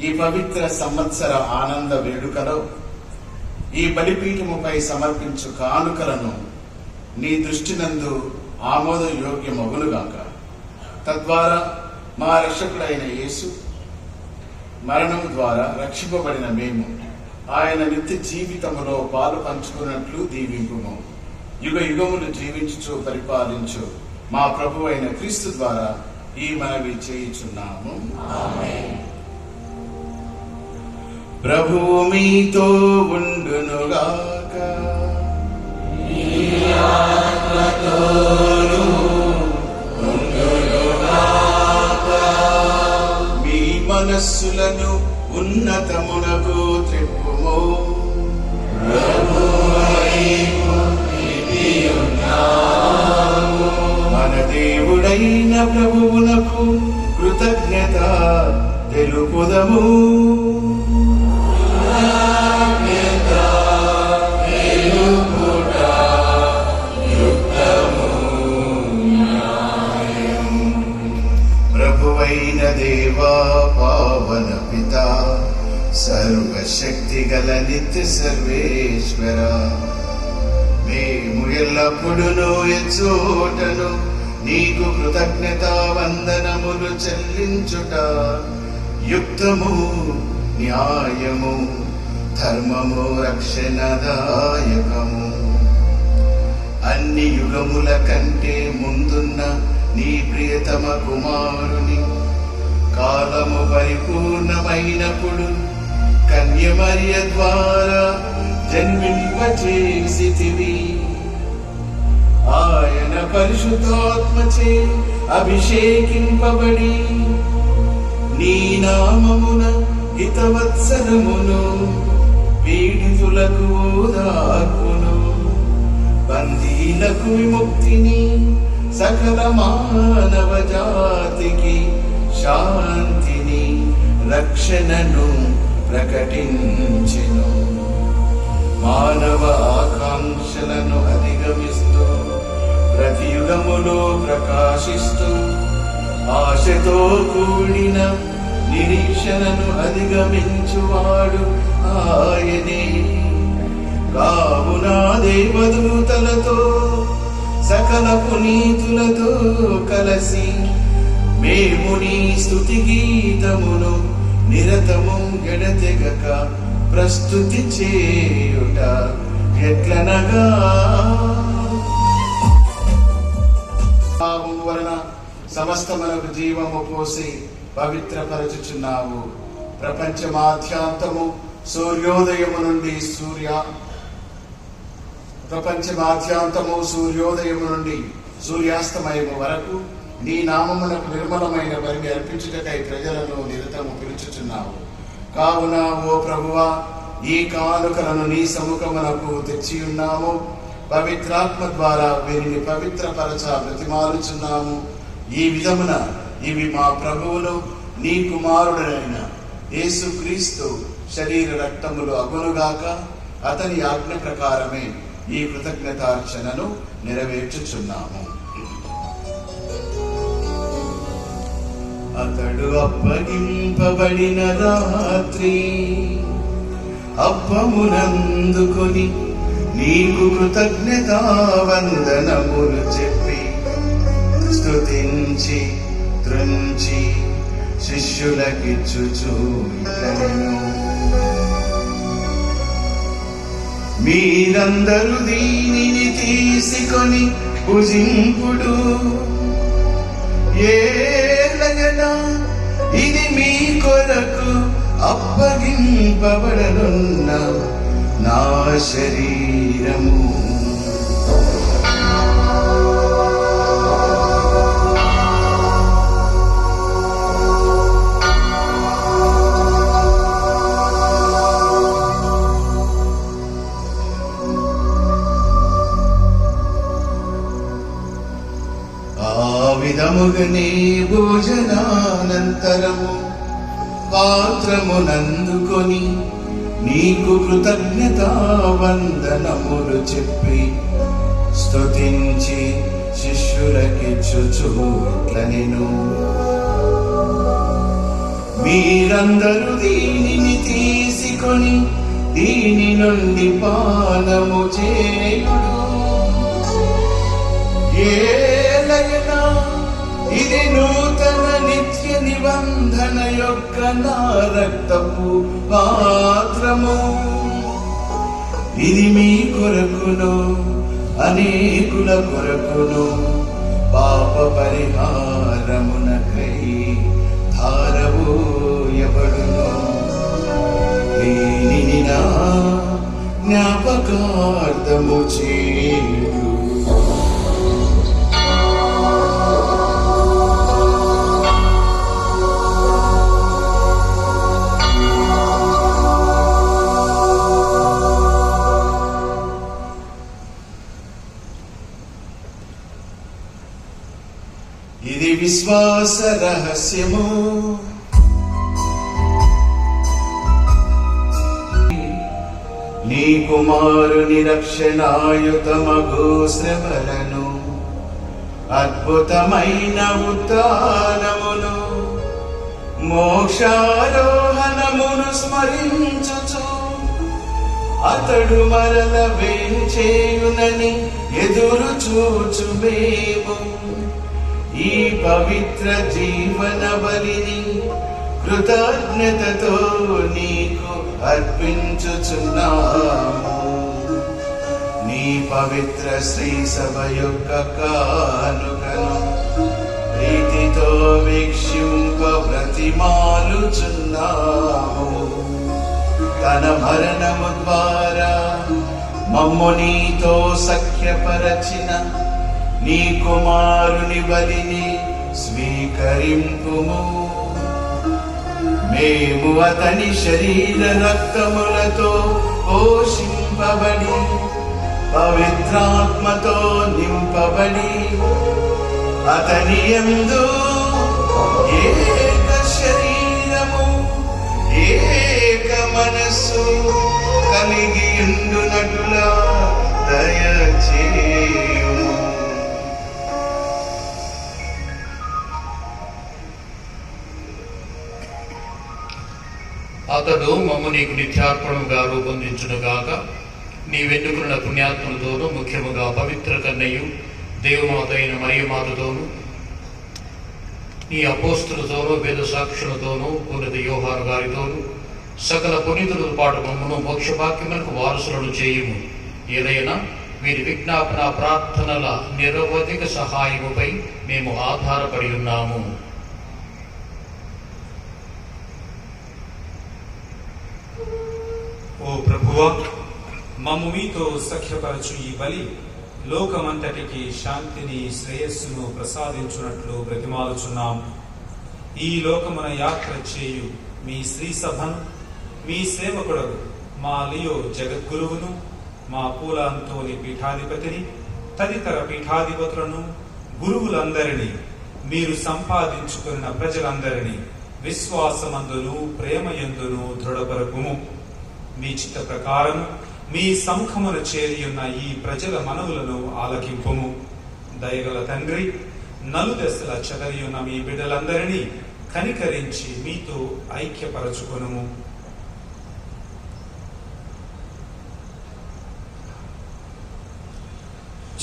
ఈ పవిత్ర సంవత్సర ఆనంద వేడుకలో ఈ బలిపీఠముపై సమర్పించు కానుకలను నీ దృష్టినందు ఆమోద యోగ్యమగునుగాక తద్వారా మా రక్షకుడైన యేసు మరణం ద్వారా రక్షింపబడిన మేము ఆయన నిత్య జీవితములో పాలు పంచుకున్నట్లు దీవింపుము. యుగ యుగములు జీవించుచు పరిపాలించు మా ప్రభు అయిన క్రీస్తు ద్వారా ఈ మనవి చేయుచున్నాము. ప్రభువు మీతో ఉండునుగాక. మీ మనస్సులను ఉన్నతమునకు త్రిప్పుము. మన దేవుడైన ప్రభువునకు కృతజ్ఞత తెలుపుదము. గల నిత్య సర్వేశ్వర మేము ఎల్లప్పుడును ఎచ్చోటను నీకు కృతజ్ఞత వందనములు చెల్లించుట. యుక్తము న్యాయము ధర్మము రక్షణదాయకము. అన్ని యుగముల కంటే ముందున్న నీ ప్రియతమ కుమారుని కాలము పరిపూర్ణమైనప్పుడు కన్యవర్య ద్వారా జన్మింపచేసితివి. ఆయన పరిశుద్ధాత్మచే అభిషేకింపబడి నీ నామమున హితవత్సరమును పీడితులకు ఓదార్పును. బందీలకు విముక్తిని సకల మానవ జాతికి శాంతిని రక్షణను ప్రకటించెను. మానవ ఆకాంక్షలను అధిగమిస్తూ ప్రతి యుగములో ప్రకాశిస్తూ ఆశతో కూడిన నిరీక్షణను అధిగమించువాడు ఆయనే. కావున దేవదూతలతో సకల పునీతులతో కలసి మేము నీ స్థుతి గీతమును నిరతము ఎడతెగక ప్రస్తుతి చేయుట ఎట్లనగా? నామము వలన సమస్తమునకు జీవము పోసి పవిత్రపరచుచున్నావు. ప్రపంచమాధ్యాంతము సూర్యోదయము నుండి సూర్య ప్రపంచమాధ్యాంతము సూర్యోదయము నుండి సూర్యాస్తమయము వరకు నీ నామమునకు నిర్మలమైన బలిని అర్పించుటకై ప్రజలను నిరతము పిలుచుచున్నావు. కావున ఓ ప్రభువా ఈ కానుకలను నీ సముఖమునకు తెచ్చి ఉన్నాము పవిత్రాత్మ ద్వారా వీరిని పవిత్రపరచ ప్రతిమాలుచున్నాము ఈ విధమున ఇవి మా ప్రభువును నీ కుమారుడైన యేసుక్రీస్తు శరీర రక్తములు అగునుగాక అతని ఆజ్ఞ ప్రకారమే ఈ కృతజ్ఞతార్చనను నెరవేర్చుచున్నాము. అతడు అప్పగింపబడిన రాత్రి అప్పమునందుకొని నీకు కృతజ్ఞత వందనములు చెప్పి స్తుతించి త్రుంచి శిష్యులకిచ్చుచూ మీరందరూ దీనిని తీసుకొని భుజింపుడు. ఏలయనా ఇది మీ కొరకు అప్పగింపబడనున్న నా శరీరము. పాత్రమునందుకొని నీకు కృతజ్ఞత వందనములు చెప్పి స్తుతించి శిష్యులకిచ్చుచు నేను మీరందరూ దీనిని తీసుకొని దీని నుండి పానము చేయుడు. ఏలైనా ఇది నూతన నిత్య నిబంధన యొక్క నా రక్తపు పాత్రము. ఇది మీ కొరకును అనేకుల కొరకును పాప పరిహారమునకై ధారవోయబడును దీనిని నా జ్ఞాపకార్థము చేయుడు విశ్వాస రహస్యము. నీ కుమారుని రక్షణాయుతమగు శ్రమలను అద్భుతమైన ఉత్నమును మోక్షారోహణమును స్మరించుచు. అతడు మరల వేంచేయునని ఎదురు చూచు మేము. ఈ పవిత్ర జీవన బలిని కృతజ్ఞతతో నీకు అర్పించుచున్నాము. నీ పవిత్ర శ్రీ సభ యొక్క కానుకను ప్రీతితో వీక్షింప ప్రతిమాలుచున్నాము తన మరణము ద్వారా మమ్ము నీతో సఖ్యపరచిన నీ కుమారుని బలిని స్వీకరింపుము. మేము అతని శరీర రక్తములతో పోషింపబడి పవిత్రాత్మతో నింపబడి అతని ఎందు ఏక శరీరము ఏక మనస్సు కలిగి ఉండునటులా దయచేయు అతడు మమ్ము నీకు నిత్యార్పణముగా రూపొందించును గాక నీ వెన్నుకున్న పుణ్యాత్మలతోనూ ముఖ్యముగా పవిత్ర కన్నయ్యు దేవమాత అయిన మరియమాతతోనూ నీ అపోస్తులతోనూ వేద సాక్షులతోనూ పునిత యోహాను గారితోనూ సకల పునీతులతో పాటు మమ్మను మోక్షభాగ్యములకు వారసులను చేయుము. ఏదైనా వీరి విజ్ఞాపన ప్రార్థనల నిరవధిక సహాయముపై మేము ఆధారపడి ఉన్నాము ఓ ప్రభువా మమ్ము సఖ్యపరచు ఈ బలి లోకమంతటికి శాంతిని శ్రేయస్సును ప్రసాదించున్నట్లు బ్రతిమాలుచున్నాం. ఈ లోకమున యాత్ర చేయు మీ శ్రీ సభను మీ సేవకుడు మా లియో జగద్గురువును మా పూల అంతోని పీఠాధిపతిని తదితర పీఠాధిపతులను గురువులందరినీ మీరు సంపాదించుకున్న ప్రజలందరినీ విశ్వాసమందును ప్రేమయందును దృఢపరకుము మీ చిత్త ప్రకారము మీ సముఖమున చేరియున్న ఈ ప్రజల మనవులను ఆలకింపము. దయగల తండ్రి నలుదశల చెదరియున్న మీ బిడ్డలందరినీ కనికరించి మీతో ఐక్యపరచుకొనుము.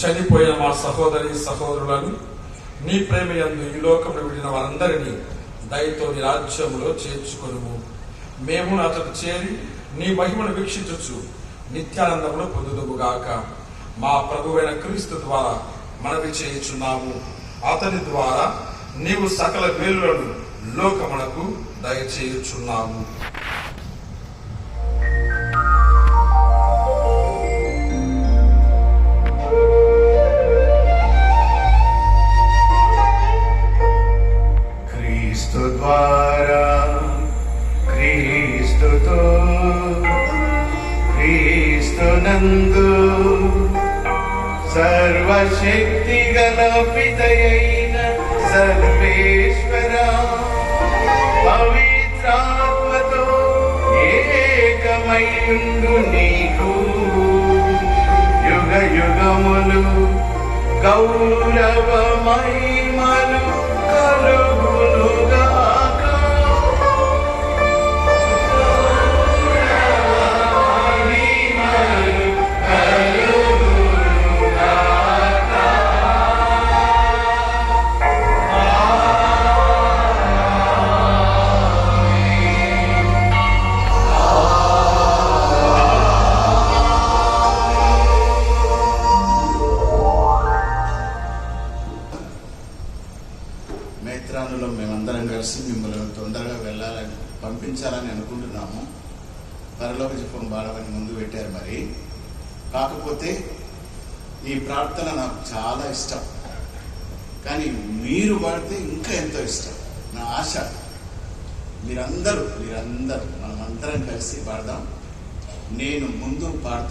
చనిపోయిన మా సహోదరి సహోదరులను నీ ప్రేమ యందు ఈ లోకంలో విడిన వారందరినీ దయతో నీ రాజ్యములో చేర్చుకొనుము. మేము అతడు చేరి నీ మహిమను వీక్షించచ్చు నిత్యానందమును పొందుదుముగాక మా ప్రభువైన క్రీస్తు ద్వారా మనవి చేయుచున్నాము. అతని ద్వారా నీవు సకల వేలులను లోకమునకు దయచేయుచున్నాము. క్రీస్తు ద్వారా క్రీస్తుతో క్రీస్తునందు సర్వశక్తి గల పితయైన సర్వేశ్వర పవిత్రాత్మతో ఏకమైండు నీకు. యుగ యుగములు గౌరవమై వెళ్ళాలని పంపించాలని అనుకుంటున్నాము. పరలోక జపం బాడవని ముందు పెట్టారు మరి. కాకపోతే ఈ ప్రార్థన నాకు చాలా ఇష్టం. కానీ మీరు పాడితే ఇంకా ఎంతో ఇష్టం. నా ఆశ. మీరందరూ మీరందరూ మనమందరం కలిసి పాడదాం. నేను ముందు పాడుతాను